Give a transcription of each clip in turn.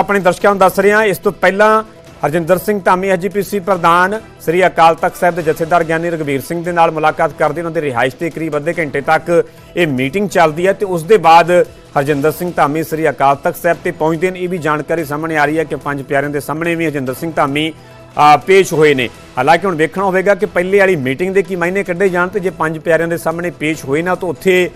ਆਪਣੇ ਦਰਸ਼ਕਾਂ ਨੂੰ ਦੱਸ ਰਹੇ ਹਾਂ, ਇਸ ਤੋਂ ਪਹਿਲਾਂ ਹਰਜਿੰਦਰ ਸਿੰਘ ਧਾਮੀ ਐਜੀਪੀਸੀ ਪ੍ਰਧਾਨ ਸ੍ਰੀ ਅਕਾਲ ਤਖਤ ਸਾਹਿਬ ਦੇ ਜਥੇਦਾਰ ਗਿਆਨੀ ਰਗਵੀਰ ਸਿੰਘ ਦੇ ਨਾਲ ਮੁਲਾਕਾਤ ਕਰਦੇ ਉਹਨਾਂ ਦੇ ਰਿਹਾਇਸ਼ ਤੇ ਕਰੀਬ ਅੱਧੇ ਘੰਟੇ ਤੱਕ ਇਹ ਮੀਟਿੰਗ ਚੱਲਦੀ ਹੈ ਤੇ ਉਸ ਦੇ ਬਾਅਦ ਹਰਜਿੰਦਰ ਸਿੰਘ ਧਾਮੀ ਸ੍ਰੀ ਅਕਾਲ ਤਖਤ ਸਾਹਿਬ ਤੇ ਪਹੁੰਚਦੇ ਨੇ। ਇਹ ਵੀ ਜਾਣਕਾਰੀ ਸਾਹਮਣੇ ਆ ਰਹੀ ਹੈ ਕਿ ਪੰਜ ਪਿਆਰਿਆਂ ਦੇ ਸਾਹਮਣੇ ਵੀ ਹਰਜਿੰਦਰ ਸਿੰਘ ਧਾਮੀ ਪੇਸ਼ ਹੋਏ ਨੇ। ਹਾਲਾਂਕਿ ਹੁਣ ਵੇਖਣਾ ਹੋਵੇਗਾ ਕਿ ਪਹਿਲੇ ਵਾਲੀ ਮੀਟਿੰਗ ਦੇ ਕੀ ਮਾਇਨੇ ਕੱਢੇ ਜਾਣ ਤੇ ਜੇ ਪੰਜ ਪਿਆਰਿਆਂ ਦੇ ਸਾਹਮਣੇ ਪੇਸ਼ ਹੋਏ ਨਾ ਤਾਂ ਉੱਥੇ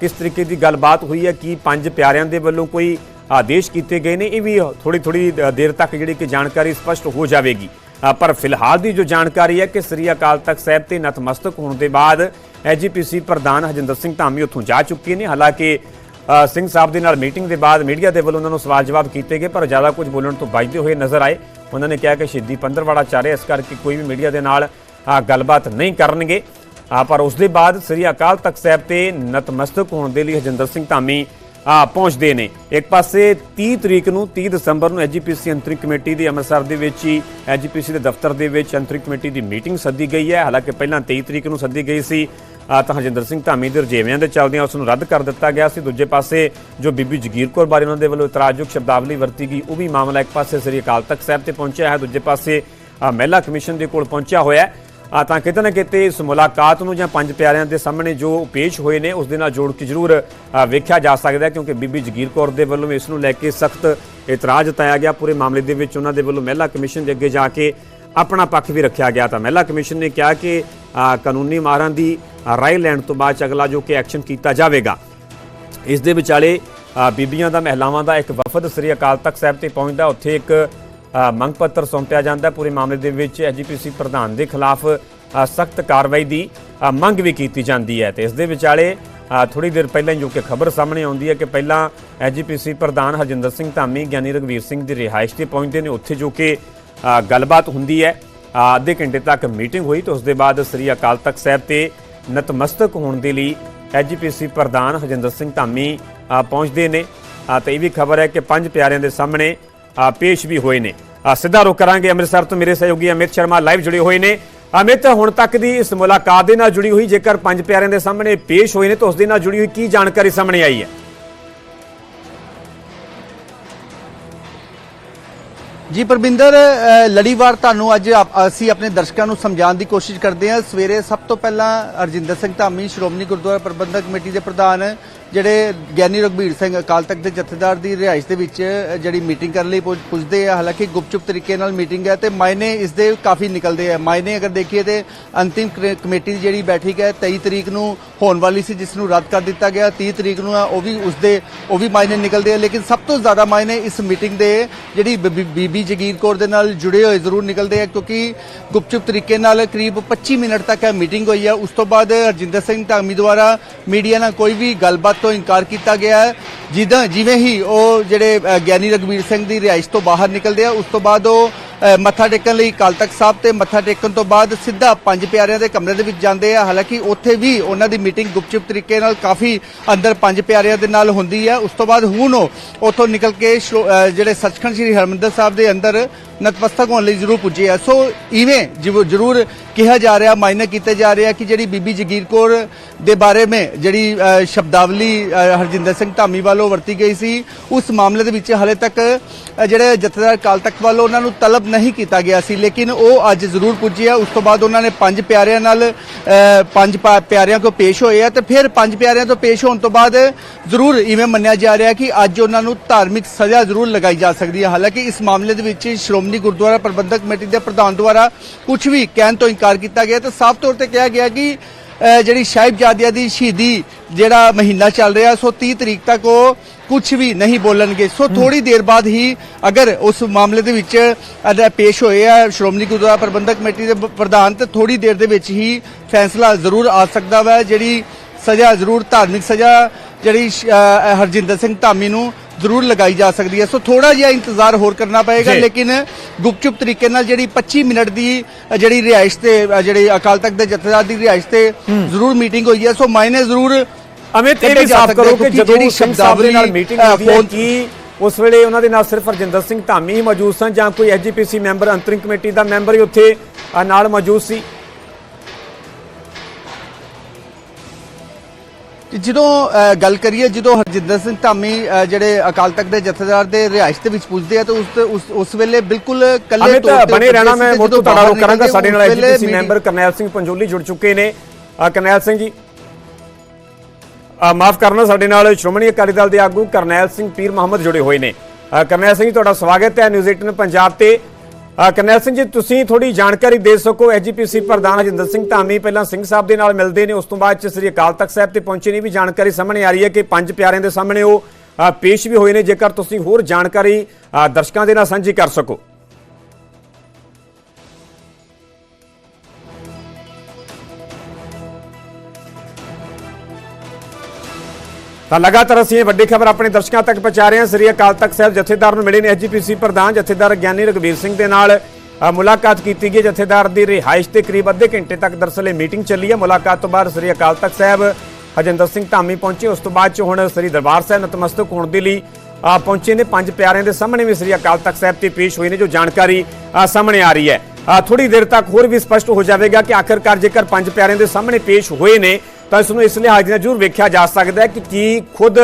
ਕਿਸ ਤਰੀਕੇ ਦੀ ਗੱਲਬਾਤ ਹੋਈ ਹੈ, ਕੀ ਪੰਜ ਪਿਆਰਿਆਂ ਦੇ ਵੱਲੋਂ ਕੋਈ ਆਦੇਸ਼ ਕੀਤੇ ਗਏ ਨੇ ਇਹ ਵੀ ਥੋੜੀ ਥੋੜੀ ਦੇਰ ਤੱਕ ਜਿਹੜੀ ਕਿ ਜਾਣਕਾਰੀ ਸਪਸ਼ਟ ਹੋ ਜਾਵੇਗੀ ਪਰ ਫਿਲਹਾਲ ਦੀ ਜੋ ਜਾਣਕਾਰੀ ਹੈ ਕਿ ਸ੍ਰੀ ਅਕਾਲ ਤਖਤ ਸਾਹਿਬ ਤੇ ਨਤਮਸਤਕ ਹੋਣ ਦੇ ਬਾਅਦ ਐਜੀਪੀਸੀ ਪ੍ਰਧਾਨ ਹਜਿੰਦਰ ਸਿੰਘ ਧਾਮੀ ਉੱਥੋਂ ਜਾ ਚੁੱਕੇ ਨੇ ਹਾਲਾਂਕਿ ਸਿੰਘ ਸਾਹਿਬ ਦੇ ਨਾਲ ਮੀਟਿੰਗ ਦੇ ਬਾਅਦ ਮੀਡੀਆ ਦੇ ਵੱਲੋਂ ਉਹਨਾਂ ਨੂੰ ਸਵਾਲ ਜਵਾਬ ਕੀਤੇ ਗਏ ਪਰ ਜ਼ਿਆਦਾ ਕੁਝ ਬੋਲਣ ਤੋਂ ਬਚਦੇ ਹੋਏ ਨਜ਼ਰ ਆਏ ਉਹਨਾਂ ਨੇ ਕਿਹਾ ਕਿ ਸ਼ਹੀਦੀ ਪੰਦਰਵਾੜਾ ਚੱਲ ਰਿਹਾ ਇਸ ਕਰਕੇ ਕੋਈ ਵੀ ਮੀਡੀਆ ਦੇ ਨਾਲ ਗੱਲਬਾਤ ਨਹੀਂ ਕਰਨਗੇ ਪਰ ਉਸ ਦੇ ਬਾਅਦ ਸ੍ਰੀ ਅਕਾਲ ਤਖਤ ਸਾਹਿਬ ਤੇ ਨਤਮਸਤਕ ਹੋਣ ਦੇ ਲਈ ਹਜਿੰਦਰ ਸਿੰਘ ਧਾਮੀ ਪਹੁੰਚਦੇ ਨੇ। ਇੱਕ ਪਾਸੇ 30 ਤਰੀਕ ਨੂੰ 30 ਦਸੰਬਰ ਨੂੰ ਐਜੀਪੀਸੀ ਅੰਤਰਿਮ ਕਮੇਟੀ ਦੀ ਅੰਮ੍ਰਿਤਸਰ ਦੇ ਵਿੱਚ ਹੀ ਐਜੀਪੀਸੀ ਦੇ ਦਫ਼ਤਰ ਦੇ ਵਿੱਚ ਅੰਤਰਿਮ ਕਮੇਟੀ ਦੀ ਮੀਟਿੰਗ ਸੱਦੀ ਗਈ ਹੈ। ਹਾਲਾਂਕਿ ਪਹਿਲਾਂ 23 ਤਰੀਕ ਨੂੰ ਸੱਦੀ ਗਈ ਸੀ। ਤਾਂ ਹਰਜਿੰਦਰ ਸਿੰਘ ਧਾਮੀ ਦੇ ਰਜੇਵਿਆਂ ਦੇ ਚੱਲਦਿਆਂ ਉਸ ਨੂੰ ਰੱਦ ਕਰ ਦਿੱਤਾ ਗਿਆ ਸੀ। ਦੂਜੇ ਪਾਸੇ ਜੋ ਬੀਬੀ ਜਗੀਰ ਕੌਰ ਬਾਰੇ ਉਹਨਾਂ ਦੇ ਵੱਲੋਂ ਇਤਰਾਜ਼ਯੋਗ ਸ਼ਬਦਾਵਲੀ ਵਰਤੀ ਗਈ, ਉਹ ਵੀ ਮਾਮਲਾ ਇੱਕ ਪਾਸੇ ਸ੍ਰੀ ਅਕਾਲ ਤਖਤ ਸਾਹਿਬ ਤੇ ਪਹੁੰਚਿਆ ਹੈ। ਦੂਜੇ ਪਾਸੇ ਮਹਿਲਾ ਕਮਿਸ਼ਨ ਦੇ ਕੋਲ ਪਹੁੰਚਿਆ ਹੋਇਆ ਤਾਂ ਕਿਤੇ ਨਾ ਕਿਤੇ ਇਸ ਮੁਲਾਕਾਤ ਨੂੰ ਜਾਂ ਪੰਜ ਪਿਆਰਿਆਂ ਦੇ ਸਾਹਮਣੇ ਜੋ ਪੇਸ਼ ਹੋਏ ਨੇ, ਉਸ ਦੇ ਨਾਲ ਜੋੜ ਕੇ ਜ਼ਰੂਰ ਵੇਖਿਆ ਜਾ ਸਕਦਾ ਕਿਉਂਕਿ ਬੀਬੀ ਜਗੀਰ ਕੌਰ ਦੇ ਵੱਲੋਂ ਇਸ ਨੂੰ ਲੈ ਕੇ ਸਖਤ ਇਤਰਾਜ਼ ਜਤਾਇਆ ਗਿਆ। ਪੂਰੇ ਮਾਮਲੇ ਦੇ ਵਿੱਚ ਉਹਨਾਂ ਦੇ ਵੱਲੋਂ ਮਹਿਲਾ ਕਮਿਸ਼ਨ ਦੇ ਅੱਗੇ ਜਾ ਕੇ ਆਪਣਾ ਪੱਖ ਵੀ ਰੱਖਿਆ ਗਿਆ। ਤਾਂ ਮਹਿਲਾ ਕਮਿਸ਼ਨ ਨੇ ਕਿਹਾ ਕਿ ਕਾਨੂੰਨੀ ਮਾਰਾਂ ਦੀ ਰਾਏ ਲੈਣ ਤੋਂ ਬਾਅਦ 'ਚ ਅਗਲਾ ਜੋ ਕਿ ਐਕਸ਼ਨ ਕੀਤਾ ਜਾਵੇਗਾ। ਇਸ ਦੇ ਵਿਚਾਲੇ ਬੀਬੀਆਂ ਦਾ, ਮਹਿਲਾਵਾਂ ਦਾ ਇੱਕ ਵਫਦ ਸ੍ਰੀ ਅਕਾਲ ਤਖਤ ਸਾਹਿਬ ਤੇ ਪਹੁੰਚਦਾ। ਉੱਥੇ ਇੱਕ ਮੰਗ ਪੱਤਰ ਸੌਂਪਿਆ ਜਾਂਦਾ ਪੂਰੇ ਮਾਮਲੇ ਦੇ ਵਿੱਚ ਐਜੀਪੀਸੀ ਪ੍ਰਧਾਨ ਦੇ ਖਿਲਾਫ ਸਖਤ ਕਾਰਵਾਈ ਦੀ ਮੰਗ ਵੀ ਕੀਤੀ ਜਾਂਦੀ ਹੈ। ਤੇ ਇਸ ਦੇ ਵਿਚਾਲੇ ਥੋੜੀ ਦੇਰ ਪਹਿਲਾਂ ਜੋ ਕਿ ਖਬਰ ਸਾਹਮਣੇ ਆਉਂਦੀ ਹੈ ਕਿ ਪਹਿਲਾਂ ਐਜੀਪੀਸੀ ਪ੍ਰਧਾਨ ਹਰਜਿੰਦਰ ਸਿੰਘ ਧਾਮੀ ਗਿਆਨੀ ਰਗਵੀਰ ਸਿੰਘ ਦੀ ਰਿਹਾਇਸ਼ ਤੇ ਪਹੁੰਚਦੇ ਨੇ। ਉੱਥੇ ਜੋ ਕਿ ਗੱਲਬਾਤ ਹੁੰਦੀ ਹੈ। ਅ, ਅੱਧੇ ਘੰਟੇ ਤੱਕ ਮੀਟਿੰਗ ਹੋਈ ਤੇ ਉਸ ਦੇ ਬਾਅਦ ਸ੍ਰੀ ਅਕਾਲ ਤਖਤ ਸਾਹਿਬ ਤੇ ਨਤਮਸਤਕ ਹੋਣ ਦੇ ਲਈ ਐਜੀਪੀਸੀ ਪ੍ਰਧਾਨ ਹਰਜਿੰਦਰ ਸਿੰਘ ਧਾਮੀ ਪਹੁੰਚਦੇ ਨੇ। ਅ, ਤੇ ਇਹ ਵੀ ਖਬਰ ਹੈ ਕਿ ਪੰਜ ਪਿਆਰਿਆਂ ਦੇ ਸਾਹਮਣੇ ਪੇਸ਼ ਵੀ ਹੋਏ ਨੇ। ਸਿੱਧਾ ਰੁਕ ਕਰਾਂਗੇ। ਅੰਮ੍ਰਿਤਸਰ ਤੋਂ ਮੇਰੇ ਸਹਿਯੋਗੀ ਅਮਿਤ ਸ਼ਰਮਾ ਲਾਈਵ ਜੁੜੇ ਹੋਏ ਨੇ। ਅਮਿਤ, ਹੁਣ ਤੱਕ ਦੀ ਇਸ ਮੁਲਾਕਾਤ ਦੇ ਨਾਲ ਜੁੜੀ ਹੋਈ ਜੇਕਰ ਪੰਜ ਪਿਆਰਿਆਂ ਦੇ ਸਾਹਮਣੇ ਪੇਸ਼ ਹੋਏ ਨੇ, ਤਾਂ ਉਸ ਦੇ ਨਾਲ ਜੁੜੀ ਹੋਈ ਕੀ ਜਾਣਕਾਰੀ ਸਾਹਮਣੇ ਆਈ ਹੈ? ਜੀ ਪਰਵਿੰਦਰ ਲੜੀਵਾਰ ਤੁਹਾਨੂੰ ਅੱਜ ਆਪ- ਅਸੀਂ ਆਪਣੇ ਦਰਸ਼ਕਾਂ ਨੂੰ ਸਮਝਾਉਣ ਦੀ ਕੋਸ਼ਿਸ਼ ਕਰਦੇ ਹਾਂ। ਸਵੇਰੇ ਸਭ ਤੋਂ ਪਹਿਲਾਂ ਅਰਜਿੰਦਰ ਸਿੰਘ ਧਾਮੀ, ਸ਼੍ਰੋਮਣੀ ਗੁਰਦੁਆਰਾ ਪ੍ਰਬੰਧਕ ਕਮੇਟੀ ਦੇ ਪ੍ਰਧਾਨ, ਜਿਹੜੇ ਗਿਆਨੀ ਰਘਬੀਰ ਸਿੰਘ ਅਕਾਲ ਤਖਤ ਦੇ ਜਥੇਦਾਰ ਦੀ ਰਿਹਾਇਸ਼ ਦੇ ਵਿੱਚ ਜਿਹੜੀ ਮੀਟਿੰਗ ਕਰਨ ਲਈ ਪੁੱਜ- ਪੁੱਜਦੇ ਆ। ਹਾਲਾਂਕਿ ਗੁਪਚੁਪ ਤਰੀਕੇ ਨਾਲ ਮੀਟਿੰਗ ਹੈ ਤੇ ਮਾਇਨੇ ਇਸ ਦੇ ਕਾਫੀ ਨਿਕਲਦੇ ਆ। ਮਾਇਨੇ ਅਗਰ ਦੇਖੀਏ ਤੇ ਅੰਤਿਮ ਕਰੇ- ਕਮੇਟੀ ਦੀ ਜਿਹੜੀ ਬੈਠਕ ਹੈ 23 ਤਰੀਕ ਨੂੰ ਹੋਣ ਵਾਲੀ ਸੀ, ਜਿਸ ਨੂੰ ਰੱਦ ਕਰ ਦਿੱਤਾ ਗਿਆ। 30 ਤਰੀਕ ਨੂੰ ਉਹ ਵੀ ਉਸ ਦੇ ਉਹ ਵੀ ਮਾਇਨੇ ਨਿਕਲਦੇ ਆ। ਲੇਕਿਨ ਸਭ ਤੋਂ ਜ਼ਿਆਦਾ ਮਾਇਨੇ ਇਸ ਮੀਟਿੰਗ ਦੇ, ਜਿਹੜੀ ਬੀ- ਬੀ- ਬੀਬੀ ਜਗੀਰ ਕੌਰ ਦੇ ਨਾਲ ਜੁੜੇ ਹੋਏ ਜ਼ਰੂਰ ਨਿਕਲਦੇ ਆ, ਕਿਉਂਕਿ ਗੁਪਚੁਪ ਤਰੀਕੇ ਨਾਲ ਕਰੀਬ 25 ਮਿੰਟ ਤੱਕ ਇਹ ਮੀਟਿੰਗ ਹੋਈ ਹੈ ਉਸ ਤੋਂ ਬਾਅਦ ਹਰਜਿੰਦਰ ਸਿੰਘ ਧਾਮੀ ਦੁਆਰਾ ਮੀਡੀਆ ਨਾਲ ਕੋਈ ਵੀ ਗੱਲਬਾਤ ਤੋਂ ਇਨਕਾਰ ਕੀਤਾ ਗਿਆ ਹੈ। ਜਿੱਦਾਂ, ਜਿਵੇਂ ਹੀ ਉਹ ਜਿਹੜੇ ਗਿਆਨੀ ਰਗਵੀਰ ਸਿੰਘ ਦੀ ਰਿਹਾਇਸ਼ ਤੋਂ ਬਾਹਰ ਨਿਕਲਦੇ ਆ, ਉਸ ਤੋਂ ਬਾਅਦ ਉਹ ਮੱਥਾ ਟੇਕਣ ਲਈ ਅਕਾਲ ਤਖਤ ਸਾਹਿਬ ਤੇ ਮੱਥਾ ਟੇਕਣ ਤੋਂ ਬਾਅਦ ਸਿੱਧਾ ਪੰਜ ਪਿਆਰਿਆਂ ਦੇ ਕਮਰੇ ਦੇ ਵਿੱਚ ਜਾਂਦੇ ਆ। ਹਾਲਾਂਕਿ ਉੱਥੇ ਵੀ ਉਹਨਾਂ ਦੀ ਮੀਟਿੰਗ ਗੁਪਚੁਪ ਤਰੀਕੇ ਨਾਲ ਕਾਫੀ ਅੰਦਰ ਪੰਜ ਪਿਆਰਿਆਂ ਦੇ ਨਾਲ ਹੁੰਦੀ ਹੈ ਉਸ ਤੋਂ ਬਾਅਦ ਹੁਣ ਉਹ ਉੱਥੋਂ ਨਿਕਲ ਕੇ ਸ਼੍ਰੋ- ਜਿਹੜੇ ਸੱਚਖੰਡ ਸ੍ਰੀ ਹਰਮੰਦਰ ਸਾਹਿਬ ਦੇ ਅੰਦਰ ਨਤਮਸਤਕ ਹੋਣ ਲਈ ਜ਼ਰੂਰ ਪੁੱਜੇ ਹੈ ਸੋ ਇਵੇਂ ਜਿਵ- ਜ਼ਰੂਰ ਕਿਹਾ ਜਾ ਰਿਹਾ, ਮਾਇਨੇ ਕੀਤੇ ਜਾ ਰਿਹਾ ਕਿ ਜਿਹੜੀ ਬੀਬੀ ਜਗੀਰ ਕੌਰ ਦੇ ਬਾਰੇ ਵਿੱਚ ਜਿਹੜੀ ਸ਼ਬਦਾਵਲੀ ਹਰਜਿੰਦਰ ਸਿੰਘ ਧਾਮੀ ਵੱਲੋਂ ਵਰਤੀ ਗਈ ਸੀ, ਉਸ ਮਾਮਲੇ ਦੇ ਵਿੱਚ ਹਾਲੇ ਤੱਕ ਜਿਹੜੇ ਜਥੇਦਾਰ ਕਾਲ ਤਖਤ ਵੱਲੋਂ ਉਹਨਾਂ ਨੂੰ ਤਲਬ ਨਹੀਂ ਕੀਤਾ ਗਿਆ ਸੀ, ਲੇਕਿਨ ਉਹ ਅੱਜ ਜ਼ਰੂਰ ਪੁੱਜੇ ਆ। ਉਸ ਤੋਂ ਬਾਅਦ ਉਹਨਾਂ ਨੇ ਪੰਜ ਪਿਆਰਿਆਂ ਨਾਲ ਪੰਜ ਪਿਆਰਿਆਂ ਕੋ ਪੇਸ਼ ਹੋਏ ਆ ਤੇ ਫਿਰ ਪੰਜ ਪਿਆਰਿਆਂ ਤੋਂ ਪੇਸ਼ ਹੋਣ ਤੋਂ ਬਾਅਦ ਜ਼ਰੂਰ ਇਵੇਂ ਮੰਨਿਆ ਜਾ ਰਿਹਾ ਕਿ ਅੱਜ ਉਹਨਾਂ ਨੂੰ ਧਾਰਮਿਕ ਸਜ਼ਾ ਜ਼ਰੂਰ ਲਗਾਈ ਜਾ ਸਕਦੀ ਹੈ ਹਾਲਾਂਕਿ ਇਸ ਮਾਮਲੇ ਦੇ ਵਿੱਚ ਸ਼੍ਰੋਮਣੀ ਸ਼੍ਰੋਮਣੀ ਗੁਰਦੁਆਰਾ ਪ੍ਰਬੰਧਕ ਕਮੇਟੀ ਦੇ ਪ੍ਰਧਾਨ ਦੁਆਰਾ ਕੁਝ ਵੀ ਕਹਿਣ ਤੋਂ ਇਨਕਾਰ ਕੀਤਾ ਗਿਆ ਤੇ ਸਾਫ਼ ਤੌਰ ਤੇ ਕਿਹਾ ਗਿਆ ਕਿ ਜਿਹੜੀ ਸਾਹਿਬਜ਼ਾਦਿਆਂ ਦੀ ਸ਼ਹੀਦੀ ਜਿਹੜਾ ਮਹੀਨਾ ਚੱਲ ਰਿਹਾ, ਸੋ 30 ਤਰੀਕ ਤੱਕ ਉਹ ਕੁਝ ਵੀ ਨਹੀਂ ਬੋਲਣਗੇ। ਸੋ ਥੋੜੀ ਦੇਰ ਬਾਅਦ ਹੀ ਅਗਰ ਉਸ ਮਾਮਲੇ ਦੇ ਵਿੱਚ ਅਦਾ ਪੇਸ਼ ਹੋਏ ਆ ਸ਼੍ਰੋਮਣੀ ਗੁਰਦੁਆਰਾ ਪ੍ਰਬੰਧਕ ਕਮੇਟੀ ਦੇ ਪ੍ਰਧਾਨ, ਤੇ ਥੋੜੀ ਦੇਰ ਦੇ ਵਿੱਚ ਹੀ ਫੈਸਲਾ ਜ਼ਰੂਰ ਆ ਸਕਦਾ ਵਾ, ਜਿਹੜੀ ਸਜ਼ਾ ਜ਼ਰੂਰ ਧਾਰਮਿਕ ਸਜ਼ਾ, ਜਿਹੜੀ ਹਰਜਿੰਦਰ ਸਿੰਘ ਧਾਮੀ ਨੂੰ ਜ਼ਰੂਰ ਲਗਾਈ ਜਾ ਸਕਦੀ ਹੈ। ਸੋ ਥੋੜਾ ਜਿਹਾ ਇੰਤਜ਼ਾਰ ਹੋਰ ਕਰਨਾ ਪਏਗਾ। ਲੇਕਿਨ ਗੁਪਚੁਪ ਤਰੀਕੇ ਨਾਲ ਜਿਹੜੀ 25 ਮਿੰਟ ਦੀ ਜਿਹੜੀ ਰਿਹਾਇਸ਼ ਤੇ ਜਿਹੜੀ ਅਕਾਲ ਤਖਤ ਦੇ ਜਥੇਦਾਰ ਦੀ ਰਿਹਾਇਸ਼ ਤੇ ਜ਼ਰੂਰ ਮੀਟਿੰਗ ਹੋਈ ਹੈ। ਸੋ ਮਾਇਨੇ ਜ਼ਰੂਰ ਅਮਿਤ ਇਹ ਵੀ ਸਾਫ਼ ਕਰੋ ਕਿ ਜਦੋਂ ਸਿੰਘ ਸਾਹਿਬ ਦੇ ਨਾਲ ਮੀਟਿੰਗ ਹੁੰਦੀ ਹੈ ਕੀ ਉਸ ਵੇਲੇ ਉਹਨਾਂ ਦੇ ਨਾਲ ਸਿਰਫ ਹਰਜਿੰਦਰ ਸਿੰਘ ਧਾਮੀ ਹੀ ਮੌਜੂਦ ਸਨ ਜਾਂ ਕੋਈ ਐਜੀਪੀਸੀ ਮੈਂਬਰ ਅੰਤਰਿਮ ਕਮੇਟੀ ਦਾ ਮੈਂਬਰ ਹੀ ਉੱਥੇ ਨਾਲ ਮੌਜੂਦ ਸੀ। ਜਦੋਂ ਗੱਲ ਕਰੀਏ ਜਦੋਂ ਹਰਜਿੰਦਰ ਸਿੰਘ ਧਾਮੀ ਜਿਹੜੇ ਅਕਾਲ ਤਖਤ ਦੇ ਜਥੇਦਾਰ ਦੇ ਰਿਹਾਇਸ਼ ਦੇ ਵਿੱਚ ਪੁੱਜਦੇ ਆ ਤਾਂ ਉਸ ਉਸ ਵੇਲੇ ਬਿਲਕੁਲ ਕੱਲੇ ਅਮਿਤ ਬਣੇ ਰਹਿਣਾ ਮੈਂ ਮੋਟੂ ਤੁਹਾਡਾ ਰੋਕ ਕਰਾਂਗਾ ਸਾਡੇ ਨਾਲ ਐਜੀਪੀਸੀ ਮੈਂਬਰ ਕਰਨੈਲ ਸਿੰਘ ਪੰਜੋਲੀ ਜੁੜ ਚੁੱਕੇ ਨੇ। ਕਰਨੈਲ ਸਿੰਘ ਜੀ। ਮਾਫ ਕਰਨਾ ਸਾਡੇ ਨਾਲ ਸ਼੍ਰੋਮਣੀ ਅਕਾਲੀ ਦਲ ਦੇ ਆਗੂ ਕਰਨੈਲ ਸਿੰਘ ਪੀਰ ਮੁਹੰਮਦ ਜੁੜੇ ਹੋਏ ਨੇ। ਕਰਨੈਲ ਸਿੰਘ ਜੀ ਤੁਹਾਡਾ ਸਵਾਗਤ ਹੈ ਨਿਊਜ਼ 18 ਪੰਜਾਬ ਤੇ। ਕਰਨੈਲ ਸਿੰਘ ਜੀ, ਤੁਸੀਂ ਥੋੜੀ ਜਾਣਕਾਰੀ ਦੇ ਸਕੋ। ਐਜੀਪੀਸੀ ਪ੍ਰਧਾਨ ਹਜਿੰਦਰ ਸਿੰਘ ਧਾਮੀ ਪਹਿਲਾਂ ਸਿੰਘ ਸਾਹਿਬ ਦੇ ਨਾਲ ਮਿਲਦੇ ਨੇ। ਉਸ ਤੋਂ ਬਾਅਦ ਚ ਸ੍ਰੀ ਅਕਾਲ ਤਖਤ ਸਾਹਿਬ ਤੇ ਪਹੁੰਚੇ ਨੇ। ਵੀ ਜਾਣਕਾਰੀ ਸਾਹਮਣੇ ਆ ਰਹੀ ਹੈ ਕਿ ਪੰਜ ਪਿਆਰਿਆਂ ਦੇ ਸਾਹਮਣੇ ਉਹ ਪੇਸ਼ ਵੀ ਹੋਏ ਨੇ। ਜੇਕਰ ਤੁਸੀਂ ਹੋਰ ਜਾਣਕਾਰੀ ਦਰਸ਼ਕਾਂ ਦੇ ਨਾਲ ਸਾਂਝੀ ਕਰ ਸਕੋ। ਤਾਂ ਲਗਾਤਾਰ ਅਸੀਂ ਇਹ ਵੱਡੀ ਖਬਰ ਆਪਣੇ ਦਰਸ਼ਕਾਂ ਤੱਕ ਪਹੁੰਚਾ ਰਹੇ ਹਾਂ। ਸ੍ਰੀ ਅਕਾਲ ਤਖਤ ਸਾਹਿਬ ਜਥੇਦਾਰ ਨੂੰ ਮਿਲੇ ਨੇ ਐਜੀਪੀਸੀ ਪ੍ਰਧਾਨ ਜਥੇਦਾਰ ਗਿਆਨੀ ਰਗਵੀਰ ਸਿੰਘ ਦੇ ਨਾਲ। ਮੁਲਾਕਾਤ ਕੀਤੀ ਗਈ। ਜਥੇਦਾਰ ਦੀ ਰਿਹਾਇਸ਼ ਤੇ ਕਰੀਬ ਅੱਧੇ ਘੰਟੇ ਤੱਕ ਦਰਸਲ ਇਹ ਮੀਟਿੰਗ ਚੱਲੀ ਹੈ। ਮੁਲਾਕਾਤ ਤੋਂ ਬਾਅਦ ਸ੍ਰੀ ਅਕਾਲ ਤਖਤ ਸਾਹਿਬ ਹਜਿੰਦਰ ਸਿੰਘ ਧਾਮੀ ਪਹੁੰਚੇ। ਉਸ ਤੋਂ ਬਾਅਦ ਚ ਹੁਣ ਸ੍ਰੀ ਦਰਬਾਰ ਸਾਹਿਬ ਨਤਮਸਤਕ ਹੋਣ ਦੇ ਲਈ ਪਹੁੰਚੇ ਨੇ। ਪੰਜ ਪਿਆਰਿਆਂ ਦੇ ਸਾਹਮਣੇ ਵੀ ਸ੍ਰੀ ਅਕਾਲ ਤਖਤ ਸਾਹਿਬ ਤੇ ਪੇਸ਼ ਹੋਏ ਨੇ, ਜੋ ਜਾਣਕਾਰੀ ਸਾਹਮਣੇ ਆ ਰਹੀ ਹੈ। ਥੋੜੀ ਦੇਰ ਤੱਕ ਹੋਰ ਵੀ ਸਪਸ਼ਟ ਹੋ ਜਾਵੇਗਾ ਕਿ ਆਖਰਕਾਰ ਜੇਕਰ ਪੰਜ ਪਿਆਰਿਆਂ ਦੇ ਸਾਹਮਣੇ ਪੇਸ਼ ਹੋਏ ਨੇ ਤਾਂ ਇਸ ਨੂੰ ਇਸ ਲਿਹਾਜ਼ ਨਾਲ ਜ਼ਰੂਰ ਵੇਖਿਆ ਜਾ ਸਕਦਾ ਹੈ ਕਿ ਕੀ ਖੁਦ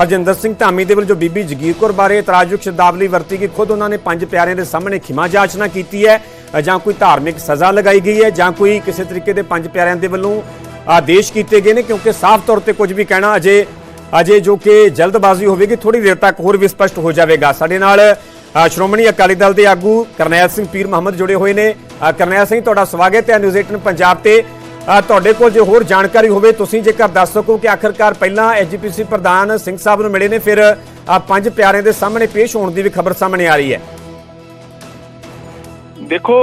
ਹਰਜਿੰਦਰ ਸਿੰਘ ਧਾਮੀ ਦੇ ਵੱਲ ਜੋ ਬੀਬੀ ਜਗੀਰ ਕੌਰ ਬਾਰੇ ਇਤਰਾਜਯੁਕ ਸ਼ਬਦਾਵਲੀ ਵਰਤੀ ਗਈ, ਖੁਦ ਉਹਨਾਂ ਨੇ ਪੰਜ ਪਿਆਰਿਆਂ ਦੇ ਸਾਹਮਣੇ ਖਿਮਾ ਜਾਚਨਾ ਕੀਤੀ ਹੈ, ਜਾਂ ਕੋਈ ਧਾਰਮਿਕ ਸਜ਼ਾ ਲਗਾਈ ਗਈ ਹੈ, ਜਾਂ ਕੋਈ ਕਿਸੇ ਤਰੀਕੇ ਦੇ ਪੰਜ ਪਿਆਰਿਆਂ ਦੇ ਵੱਲੋਂ ਆਦੇਸ਼ ਕੀਤੇ ਗਏ ਨੇ, ਕਿਉਂਕਿ ਸਾਫ਼ ਤੌਰ ਤੇ ਕੁਝ ਵੀ ਕਹਿਣਾ ਅਜੇ ਅਜੇ ਜੋ ਕਿ ਜਲਦਬਾਜ਼ੀ ਹੋਵੇਗੀ ਥੋੜੀ ਦੇਰ ਤੱਕ ਹੋਰ ਵੀ ਸਪਸ਼ਟ ਹੋ ਜਾਵੇਗਾ। ਸਾਡੇ ਨਾਲ ਸ਼੍ਰੋਮਣੀ ਅਕਾਲੀ ਦਲ ਦੇ ਆਗੂ ਕਰਨੈਲ ਸਿੰਘ ਪੀਰ ਮੁਹੰਮਦ ਜੁੜੇ ਹੋਏ ਨੇ। ਕਰਨੈਲ ਸਿੰਘ, ਤੁਹਾਡਾ ਸਵਾਗਤ ਹੈ। ਨਿਊਜ਼ 18 ਪੰਜਾਬ ਤੇ ਤੁਹਾਡੇ ਕੋਲ ਜੇ ਹੋਰ ਜਾਣਕਾਰੀ ਹੋਵੇ, ਤੁਸੀਂ ਜੇਕਰ ਦੱਸ ਸਕੋ ਕਿ ਆਖਰਕਾਰ ਪਹਿਲਾਂ ਐਜੀਪੀਸੀ ਪ੍ਰਧਾਨ ਸਿੰਘ ਸਾਹਿਬ ਨੂੰ ਮਿਲੇ ਨੇ, ਫਿਰ ਪੰਜ ਪਿਆਰਿਆਂ ਦੇ ਸਾਹਮਣੇ ਪੇਸ਼ ਹੋਣ ਦੀ ਵੀ ਖਬਰ ਸਾਹਮਣੇ ਆ ਰਹੀ ਹੈ। ਦੇਖੋ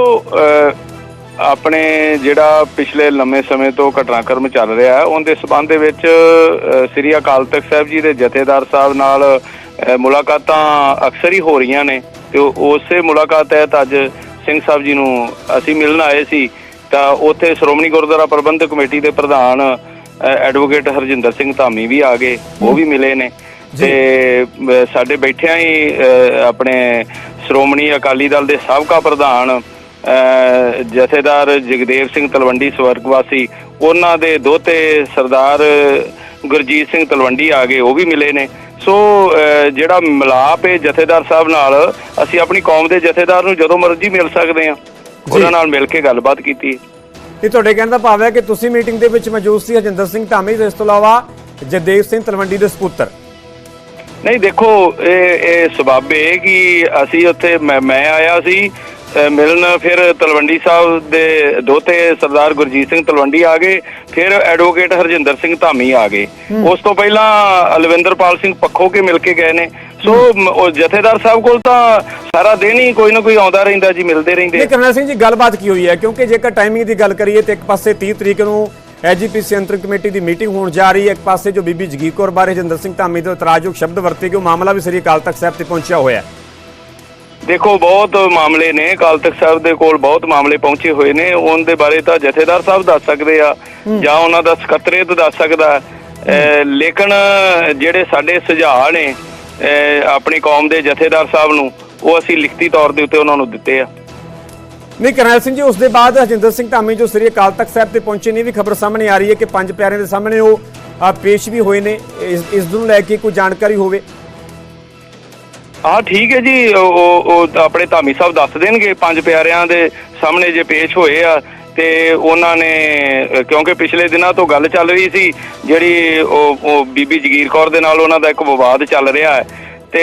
ਆਪਣੇ ਜਿਹੜਾ ਪਿਛਲੇ ਲੰਮੇ ਸਮੇਂ ਤੋਂ ਘਟਨਾਕ੍ਰਮ ਚੱਲ ਰਿਹਾ ਹੈ, ਉਹਦੇ ਸਬੰਧ ਦੇ ਵਿੱਚ ਸ੍ਰੀ ਅਕਾਲ ਤਖਤ ਸਾਹਿਬ ਜੀ ਦੇ ਜਥੇਦਾਰ ਸਾਹਿਬ ਨਾਲ ਮੁਲਾਕਾਤਾਂ ਅਕਸਰ ਹੀ ਹੋ ਰਹੀਆਂ ਨੇ, ਤੇ ਉਸੇ ਮੁਲਾਕਾਤ ਤਹਿਤ ਅੱਜ ਸਿੰਘ ਸਾਹਿਬ ਜੀ ਨੂੰ ਅਸੀਂ ਮਿਲਣ ਆਏ ਸੀ। ਤਾਂ ਉੱਥੇ ਸ਼੍ਰੋਮਣੀ ਗੁਰਦੁਆਰਾ ਪ੍ਰਬੰਧਕ ਕਮੇਟੀ ਦੇ ਪ੍ਰਧਾਨ ਐਡਵੋਕੇਟ ਹਰਜਿੰਦਰ ਸਿੰਘ ਧਾਮੀ ਵੀ ਆ ਗਏ ਉਹ ਵੀ ਮਿਲੇ ਨੇ। ਤੇ ਸਾਡੇ ਬੈਠਿਆਂ ਹੀ ਆਪਣੇ ਸ਼੍ਰੋਮਣੀ ਅਕਾਲੀ ਦਲ ਦੇ ਸਾਬਕਾ ਪ੍ਰਧਾਨ ਜਥੇਦਾਰ ਜਗਦੇਵ ਸਿੰਘ ਤਲਵੰਡੀ ਸਵਰਗਵਾਸੀ ਉਹਨਾਂ ਦੇ ਦੋਤੇ ਸਰਦਾਰ ਗੁਰਜੀਤ ਸਿੰਘ ਤਲਵੰਡੀ ਆ ਗਏ ਉਹ ਵੀ ਮਿਲੇ ਨੇ। ਸੋ ਜਿਹੜਾ ਮਿਲਾਪ ਹੈ ਜਥੇਦਾਰ ਸਾਹਿਬ ਨਾਲ ਅਸੀਂ ਆਪਣੀ ਕੌਮ ਦੇ ਜਥੇਦਾਰ ਨੂੰ ਜਦੋਂ ਮਰਜ਼ੀ ਮਿਲ ਸਕਦੇ ਹਾਂ। ਉਹਨਾਂ ਨਾਲ ਮਿਲ ਕੇ ਗੱਲਬਾਤ ਕੀਤੀ। ਇਹ ਤੁਹਾਡੇ ਕਹਿਣ ਦਾ ਭਾਵ ਹੈ ਕਿ ਤੁਸੀਂ ਮੀਟਿੰਗ ਦੇ ਵਿੱਚ ਮੌਜੂਦ ਸੀ ਹਰਜਿੰਦਰ ਸਿੰਘ ਧਾਮੀ ਇਸ ਤੋਂ ਇਲਾਵਾ ਜਗਦੇਵ ਸਿੰਘ ਤਲਵੰਡੀ ਦੇ ਸਪੁੱਤਰ। ਨਹੀਂ ਦੇਖੋ ਇਹ ਇਹ ਸਬਬ ਇਹ ਕਿ ਅਸੀਂ ਉੱਥੇ ਮੈਂ ਮੈਂ ਆਇਆ ਸੀ ਮਿਲਣ ਫਿਰ ਤਲਵੰਡੀ ਸਾਹਿਬ ਦੇ ਦੋਤੇ ਸਰਦਾਰ ਗੁਰਜੀਤ ਸਿੰਘ ਤਲਵੰਡੀ ਆ ਗਏ ਫਿਰ ਐਡਵੋਕੇਟ ਹਰਜਿੰਦਰ ਸਿੰਘ ਧਾਮੀ ਆ ਗਏ। ਉਸ ਤੋਂ ਪਹਿਲਾਂ ਅਲਵਿੰਦਰਪਾਲ ਸਿੰਘ ਪੱਖੋ ਕੇ ਮਿਲ ਕੇ ਗਏ ਨੇ ਸੋ ਉਹ ਜਥੇਦਾਰ ਸਾਹਿਬ ਕੋਲ ਤਾਂ ਸਾਰਾ ਦਿਨ ਹੀ ਕੋਈ ਨਾ ਕੋਈ ਆਉਂਦਾ ਰਹਿੰਦਾ ਜੀ ਮਿਲਦੇ ਰਹਿੰਦੇ ਨਹੀਂ ਕਰਨੈਲ ਸਿੰਘ ਜੀ ਗੱਲਬਾਤ ਕੀ ਹੋਈ ਹੈ? ਕਿਉਂਕਿ ਜੇਕਰ ਟਾਈਮਿੰਗ ਦੀ ਗੱਲ ਕਰੀਏ ਤੇ ਇੱਕ ਪਾਸੇ 30 ਤਰੀਕ ਨੂੰ ਐਜੀਪੀਸੀ ਅੰਤਰਿਮ ਕਮੇਟੀ ਦੀ ਮੀਟਿੰਗ ਹੋਣ ਜਾ ਰਹੀ ਹੈ ਇੱਕ ਪਾਸੇ ਜੋ ਬੀਬੀ ਜਗੀਰ ਕੌਰ ਬਾਰੇ ਹਰਜਿੰਦਰ ਸਿੰਘ ਧਾਮੀ ਦੇ ਇਤਰਾਜ਼ਯੋਗ ਸ਼ਬਦ ਵਰਤੇ ਗਏ ਉਹ ਮਾਮਲਾ ਵੀ ਸ੍ਰੀ ਅਕਾਲ ਤਖਤ ਸਾਹਿਬ ਤੇ ਪਹੁੰਚਿਆ ਹੋਇਆ ਹੈ। ਦੇਖੋ ਬਹੁਤ ਮਾਮਲੇ ਨੇ ਅਕਾਲ ਤਖਤ ਸਾਹਿਬ ਦੇ ਕੋਲ ਬਹੁਤ ਮਾਮਲੇ ਪਹੁੰਚੇ ਹੋਏ ਨੇ ਉਹਨਾਂ ਦੇ ਬਾਰੇ ਤਾਂ ਜਥੇਦਾਰ ਸਾਹਿਬ ਦੱਸ ਸਕਦੇ ਆ ਜਾਂ ਉਹਨਾਂ ਦਾ ਸਕੱਤਰੇਤ ਦੱਸ ਸਕਦਾ ਲੇਕਿਨ ਜਿਹੜੇ ਸਾਡੇ ਸੁਝਾਅ ਨੇ ਆਪਣੀ ਕੌਮ ਦੇ ਜਥੇਦਾਰ ਸਾਹਿਬ ਨੂੰ ਉਹ ਅਸੀਂ ਲਿਖਤੀ ਤੌਰ ਦੇ ਉੱਤੇ ਉਹਨਾਂ ਨੂੰ ਦਿੱਤੇ ਆ। ਨਹੀਂ ਕਰਨੈਲ ਸਿੰਘ ਜੀ ਉਸ ਦੇ ਬਾਅਦ ਹਰਜਿੰਦਰ ਸਿੰਘ ਧਾਮੀ ਜੋ ਸ੍ਰੀ ਅਕਾਲ ਤਖਤ ਸਾਹਿਬ ਤੇ ਪਹੁੰਚੇ ਨੇ ਵੀ ਖਬਰ ਸਾਹਮਣੇ ਆ ਰਹੀ ਹੈ ਕਿ ਪੰਜ ਪਿਆਰਿਆਂ ਦੇ ਸਾਹਮਣੇ ਉਹ ਪੇਸ਼ ਵੀ ਹੋਏ ਨੇ। ਇਸ ਇਸ ਨੂੰ ਲੈ ਕੇ ਕੋਈ ਜਾਣਕਾਰੀ ਹੋਵੇ। ਹਾਂ ਠੀਕ ਹੈ ਜੀ। ਉਹ ਆਪਣੇ ਧਾਮੀ ਸਾਹਿਬ ਦੱਸ ਦੇਣਗੇ। ਪੰਜ ਪਿਆਰਿਆਂ ਦੇ ਸਾਹਮਣੇ ਜੇ ਪੇਸ਼ ਹੋਏ ਆ ਤੇ ਉਹਨਾਂ ਨੇ ਕਿਉਂਕਿ ਪਿਛਲੇ ਦਿਨਾਂ ਤੋਂ ਗੱਲ ਚੱਲ ਰਹੀ ਸੀ, ਜਿਹੜੀ ਉਹ ਬੀਬੀ ਜਗੀਰ ਕੌਰ ਦੇ ਨਾਲ ਉਹਨਾਂ ਦਾ ਇੱਕ ਵਿਵਾਦ ਚੱਲ ਰਿਹਾ ਹੈ, ਤੇ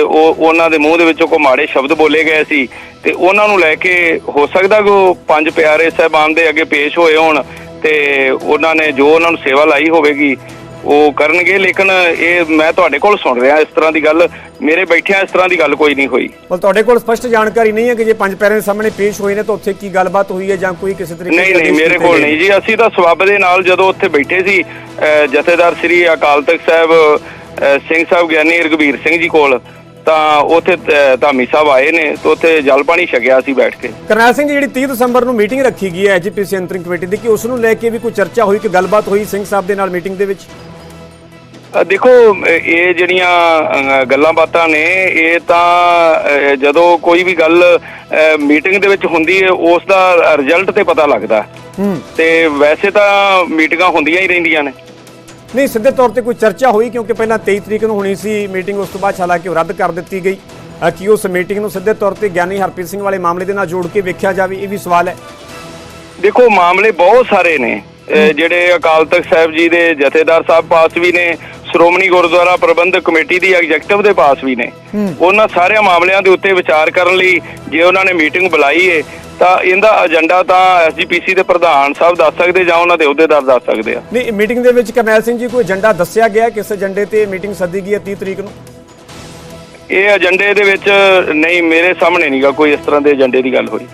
ਉਹ, ਉਹਨਾਂ ਦੇ ਮੂੰਹ ਦੇ ਵਿੱਚੋਂ ਕੋ ਮਾੜੇ ਸ਼ਬਦ ਬੋਲੇ ਗਏ ਸੀ, ਤੇ ਉਹਨਾਂ ਨੂੰ ਲੈ ਕੇ ਹੋ ਸਕਦਾ ਕਿ ਉਹ ਪੰਜ ਪਿਆਰੇ ਸਾਹਿਬਾਨ ਦੇ ਅੱਗੇ ਪੇਸ਼ ਹੋਏ ਹੋਣ, ਤੇ ਉਹਨਾਂ ਨੇ ਜੋ ਉਹਨਾਂ ਨੂੰ ਸੇਵਾ ਲਾਈ ਹੋਵੇਗੀ ਉਹ ਕਰਨਗੇ ਲੇਕਿਨ ਇਹ ਮੈਂ ਤੁਹਾਡੇ ਕੋਲ ਸੁਣ ਰਿਹਾ ਇਸ ਤਰ੍ਹਾਂ ਦੀ ਗੱਲ। ਮੇਰੇ ਬੈਠਿਆਂ ਇਸ ਤਰ੍ਹਾਂ ਦੀ ਗੱਲ ਕੋਈ ਨਹੀਂ ਹੋਈ। ਪਰ ਤੁਹਾਡੇ ਕੋਲ ਸਪਸ਼ਟ ਜਾਣਕਾਰੀ ਨਹੀਂ ਹੈ ਕਿ ਜੇ ਪੰਜ ਪਿਆਰਿਆਂ ਦੇ ਸਾਹਮਣੇ ਪੇਸ਼ ਹੋਏ ਨੇ ਤਾਂ ਉੱਥੇ ਕੀ ਗੱਲਬਾਤ ਹੋਈ ਹੈ ਜਾਂ ਕੋਈ ਕਿਸੇ ਤਰੀਕੇ ਨਹੀਂ ਨਹੀਂ ਮੇਰੇ ਕੋਲ ਨਹੀਂ ਜੀ। ਅਸੀਂ ਤਾਂ ਸਬੱਬ ਦੇ ਨਾਲ ਜਦੋਂ ਉੱਥੇ ਬੈਠੇ ਸੀ ਜਥੇਦਾਰ ਸ੍ਰੀ ਅਕਾਲ ਤਖਤ ਸਾਹਿਬ ਸਿੰਘ ਸਾਹਿਬ ਗਿਆਨੀ ਰਘਬੀਰ ਸਿੰਘ ਜੀ ਕੋਲ ਤਾਂ ਉੱਥੇ ਧਾਮੀ ਸਾਹਿਬ ਆਏ ਨੇ ਤੇ ਉੱਥੇ ਜਲ ਪਾਣੀ ਛਕਿਆ ਸੀ ਬੈਠ ਕੇ। ਕਰਨੈਲ ਸਿੰਘ ਜੀ, ਜਿਹੜੀ 30 ਦਸੰਬਰ ਨੂੰ ਮੀਟਿੰਗ ਰੱਖੀ ਗਈ ਹੈ ਐਜੀਪੀਸੀ ਅੰਤਰਿਮ ਕਮੇਟੀ ਦੀ ਕਿ ਉਸ ਨੂੰ ਲੈ ਕੇ ਵੀ ਕੋਈ ਚਰਚਾ ਹੋਈ ਕਿ ਗੱਲਬਾਤ ਹੋਈ ਸਿੰਘ ਸਾਹਿਬ ਦੇ ਨਾਲ ਮੀਟਿੰਗ ਦੇ ਵਿੱਚ? ਦੇਖੋ ਇਹ ਜਿਹੜੀਆਂ ਗੱਲਾਂ ਬਾਤਾਂ ਨੇ ਇਹ ਤਾਂ ਜਦੋਂ ਕੋਈ ਵੀ ਗੱਲ ਮੀਟਿੰਗ ਦੇ ਵਿੱਚ ਹੁੰਦੀ ਹੈ ਉਸ ਦਾ ਰਿਜ਼ਲਟ ਤੇ ਪਤਾ ਲੱਗਦਾ। ਤੇ ਵੈਸੇ ਤਾਂ ਮੀਟਿੰਗਾਂ ਹੁੰਦੀਆਂ ਹੀ ਰਹਿੰਦੀਆਂ ਨੇ। ਨਹੀਂ ਸਿੱਧੇ ਤੌਰ ਤੇ ਕੋਈ ਚਰਚਾ ਹੋਈ ਕਿਉਂਕਿ ਪਹਿਲਾਂ 23 ਤਰੀਕ ਨੂੰ ਹੋਣੀ ਸੀ ਮੀਟਿੰਗ ਉਸ ਤੋਂ ਬਾਅਦ ਹਾਲਾਂਕਿ ਰੱਦ ਕਰ ਦਿੱਤੀ ਗਈ। ਕੀ ਉਸ ਮੀਟਿੰਗ ਨੂੰ ਸਿੱਧੇ ਤੌਰ ਤੇ ਗਿਆਨੀ ਹਰਪ੍ਰੀਤ ਸਿੰਘ ਵਾਲੇ ਮਾਮਲੇ ਦੇ ਨਾਲ ਜੋੜ ਕੇ ਵੇਖਿਆ ਜਾਵੇ ਇਹ ਵੀ ਸਵਾਲ ਹੈ। ਦੇਖੋ ਮਾਮਲੇ ਬਹੁਤ ਸਾਰੇ ਨੇ। ਜਿਹੜੇ ਅਕਾਲ ਤਖਤ ਸਾਹਿਬ ਜੀ ਦੇ ਜਥੇਦਾਰ ਸਾਹਿਬ ਪਾਸ ਵੀ ਨੇ ਸ਼੍ਰੋਮਣੀ ਗੁਰਦੁਆਰਾ ਪ੍ਰਬੰਧਕ ਕਮੇਟੀ ਦੀ ਐਗਜ਼ੈਕਟਿਵ ਦੇ ਪਾਸ ਵੀ ਨੇ। ਉਹਨਾਂ ਸਾਰਿਆਂ ਮਾਮਲਿਆਂ ਦੇ ਉੱਤੇ ਵਿਚਾਰ ਕਰਨ ਲਈ ਜੇ ਉਹਨਾਂ ਨੇ ਮੀਟਿੰਗ ਬੁਲਾਈ ਏ ਤਾਂ ਇਹਦਾ ਏਜੰਡਾ ਤਾਂ ਐਸਜੀਪੀਸੀ ਦੇ ਪ੍ਰਧਾਨ ਸਾਹਿਬ ਦੱਸ ਸਕਦੇ ਜਾਂ ਉਹਨਾਂ ਦੇ ਅਹੁਦੇਦਾਰ ਦੱਸ ਸਕਦੇ ਆ। ਨਹੀਂ ਮੀਟਿੰਗ ਦੇ ਵਿੱਚ ਕਰਨੈਲ ਸਿੰਘ ਜੀ ਕੋਈ ਏਜੰਡਾ ਦੱਸਿਆ ਗਿਆ ਕਿਸ ਏਜੰਡੇ ਤੇ ਮੀਟਿੰਗ ਸੱਦੀ ਗਈ ਹੈ 30 ਤਰੀਕ ਨੂੰ? ਇਹ ਏਜੰਡੇ ਦੇ ਵਿੱਚ ਨਹੀਂ ਮੇਰੇ ਸਾਹਮਣੇ ਨਹੀਂਗਾ ਕੋਈ ਇਸ ਤਰ੍ਹਾਂ ਦੇ ਏਜੰਡੇ ਦੀ ਗੱਲ ਹੋਈ।